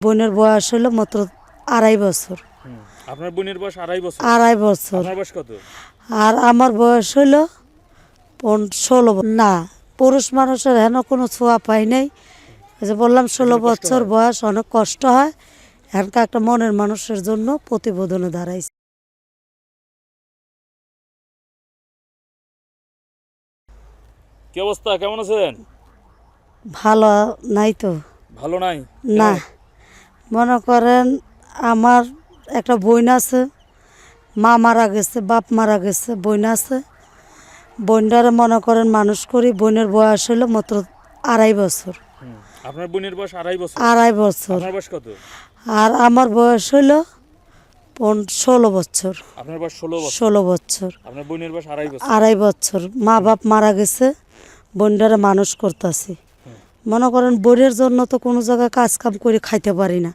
বোনের বয়স হলো মাত্র আড়াই বছর। আপনার বোনের বয়স আড়াই বছর? আড়াই বছর। আপনার বয়স কত? আর আমার বয়স হলো ষোলো না পুরুষ মানুষের হেন কোনো ছোঁয়া পাই নাই। যে বললাম ষোলো বছর বয়স অনেক কষ্ট হয়। এখানকার একটা মনের মানুষের জন্য প্রতিবেদনে দাঁড়াইছে। কি অবস্থা? কেমন আছেন? ভালো নাই তো। ভালো নাই? না? মনে করেন আমার একটা বোন আছে মা মারা গেছে বাপ মারা গেছে বোন আছে। বোনটারে মনে করেন মানুষ করি বোনের বয়স হলো মাত্র আড়াই বছর। আপনার বোনের বয়স আড়াই বছর? আড়াই বছর। আপনার বয়স কত? আর আমার বয়স হলো পন- ষোলো বছর। আপনার বয়স ষোলো বছর? ষোলো বছর। আপনার বোনের বয়স আড়াই বছর? আড়াই বছর। মা বাপ মারা গেছে বোনটারে মানুষ করতেছি। মনে করেন বোনের জন্য তো কোনো জায়গায় কাজ কাম করে খাইতে পারি না।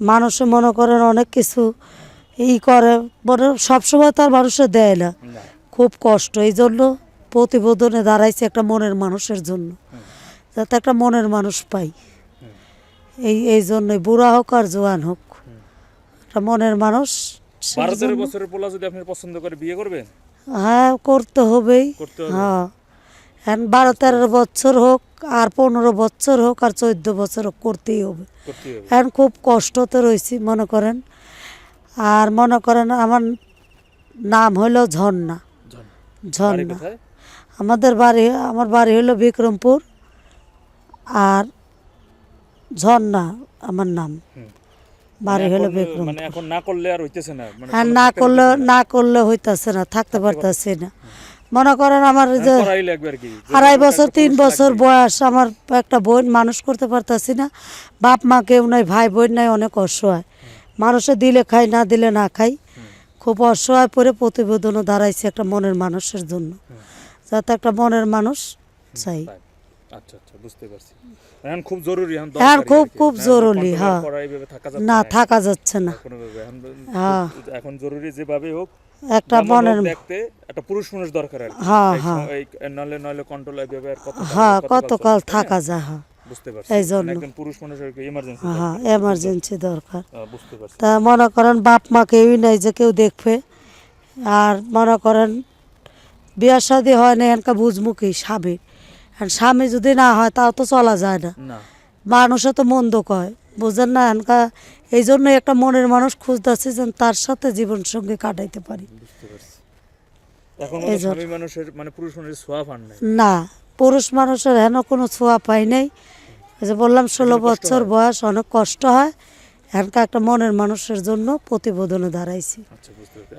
মানুষে মনে করেন অনেক কিছু ই করে বলে সবসময় তার মানুষে দেয় না। খুব কষ্ট। এই জন্য প্রতিবেদনে দাঁড়াইছে একটা মনের মানুষের জন্য যাতে একটা মনের মানুষ পাই। এই এই জন্যই বুড়া হোক আর জোয়ান হোক একটা মনের মানুষ বারো বছরের পোলা যদি আপনি পছন্দ করে বিয়ে করবেন? হ্যাঁ করতে হবেই। হ্যাঁ। বারো তেরো বছর হোক আর পনেরো বছর হোক আর চোদ্দ বছর হোক করতেই হবে। এখন খুব কষ্টতে রয়েছি মনে করেন। আর মনে করেন আমার নাম হলো ঝর্ণা। ঝর্ণা। আমাদের বাড়ি আমার বাড়ি হলো বিক্রমপুর। আর ঝর্ণা আমার নাম। বাড়ি মানে হলো বিক্রমপুর। মানে এখন না করলে আর হইতেছে না। মানে করলে পারতেছে না। করলে হইতাছে না থাকতে পারতাছি না। মনে করেন আমার যে করাই লাগবে আর কি। যে আড়াই বছর তিন বছর বয়স আমার একটা বোন মানুষ করতে পারতাছি না। বাপ মা কেউ নাই ভাই বোন নাই অনেক অসহায়। মানুষে দিলে খাই না দিলে না খাই খুব অসহায় পরে প্রতিবেদনও দাঁড়াইছে একটা মনের মানুষের জন্য। যাতে একটা মনের মানুষ চাই। আচ্ছা আচ্ছা বুঝতে পারছি। এখন খুব জরুরি এখন হ্যাঁ, খুব- খুব না, জরুরি, হ্যাঁ। থাকা যাচ্ছে না না। থাকা যাচ্ছে না। এখন হ্যাঁ। খুব- এখন জরুরি যেভাবে হোক একটা মনের দেখতে একটা পুরুষ মানুষ দরকার আর হ্যাঁ, হ্যাঁ। নলে নলে কন্ট্রোল এইভাবে কত হ্যাঁ কতকাল থাকা যায় হ্যাঁ। এই জন্য। মানে পুরুষ মানুষের ইমার্জেন্সি হ্যাঁ এমার্জেন্সি দরকার। তা মনে করেন বাপ মা কেউই নাই যে কেউ দেখবে। আর মনে করেন বিয়ার শাদি হয় না এনকা বুঝমুখী স্বামী আর স্বামী যদি না হয় তাও তো চলা যায় না। মানুষে তো মন্দ কয়। বুঝেন না এনকা এই জন্য একটা মনের মানুষ খুঁজতেছে যেন তার সাথে জীবন সঙ্গে কাটাইতে পারি। মানে না পুরুষ মানুষের হেন কোনো ছোঁয়া পাই নাই। যে বললাম ষোলো বছর বয়স অনেক কষ্ট হয়। এখানকার একটা মনের মানুষের জন্য প্রতিবেদনে দাঁড়াইছি। আচ্ছা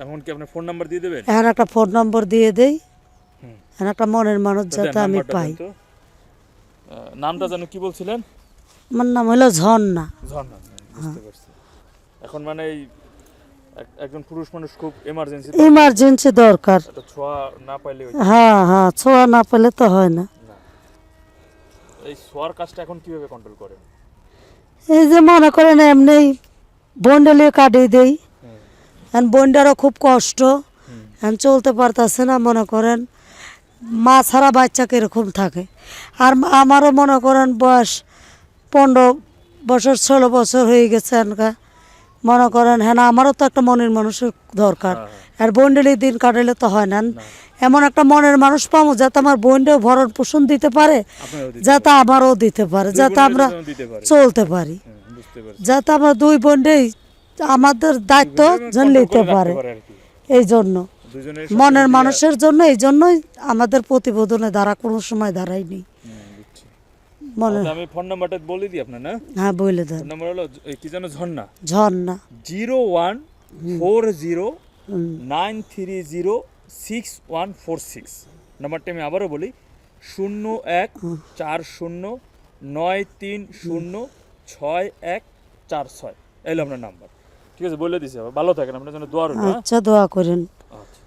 এখন কি আপনি ফোন নাম্বার দিয়ে দেবেন? এখন একটা ফোন নম্বর দিয়ে দেই। একটা মনের মানুষ যাতে আমি পাই। নামটা যেন কি বলছিলেন? আমার নাম হলো ঝর্ণা। ঝর্ণা এখন মানে একজন পুরুষ মানুষ খুব এমার্জেন্সি ইমার্জেন্সি দরকার। ছোঁয়া না পাইলে হ্যাঁ হ্যাঁ ছোঁয়া না পেলে তো হয় না। এই ছোঁয়ার কাজটা এখন কীভাবে কন্ট্রোল করে এই যে মনে করেন এমনি বন্ডেলে কাটিয়ে দেই। বন্ডারও খুব কষ্ট। চলতে পারতাছে না মনে করেন। মা ছাড়া বাচ্চা কীরকম থাকে? আর মা- আমারও মনে করেন বয়স পনেরো বছর ষোলো বছর হয়ে গেছে এনকা। মনে করেন হ্যাঁ আমারও তো একটা মনের মানুষের দরকার। হ্যাঁ, আর বন্ডেলি দিন কাটালে তো হয় না। এমন একটা মনের মানুষ পাবো যাতে আমার বোনটাও ভরণ পোষণ দিতে পারে যাতে আমারও দিতে পারে যাতে আমরা চলতে পারি। পারছি। যাতে আমরা দুই বোনটাই আমাদের দায়িত্ব নিতে পারে। এই জন্য। মনের মানুষের জন্য এই জন্যই আমাদের প্রতিবেদনে দ্বারা কোনো সময় দাঁড়ায়নি। আচ্ছা, আমি ফোন নাম্বারটা বলে দিই আপনার না? হ্যাঁ বলে দেন। নাম্বার হলো এই কি Jharna? Jharna. Zero one four zero nine three zero six one four six. নাম্বারটা আমি আবারও বলি শূন্য এক চার শূন্য নয় তিন শূন্য ছয় এক চার ছয়। এলো আপনার নাম্বার। ঠিক আছে বলে দিছি ভালো থাকেন আপনার জন্য দোয়া রইল হ্যাঁ? আচ্ছা দোয়া করেন। আচ্ছা।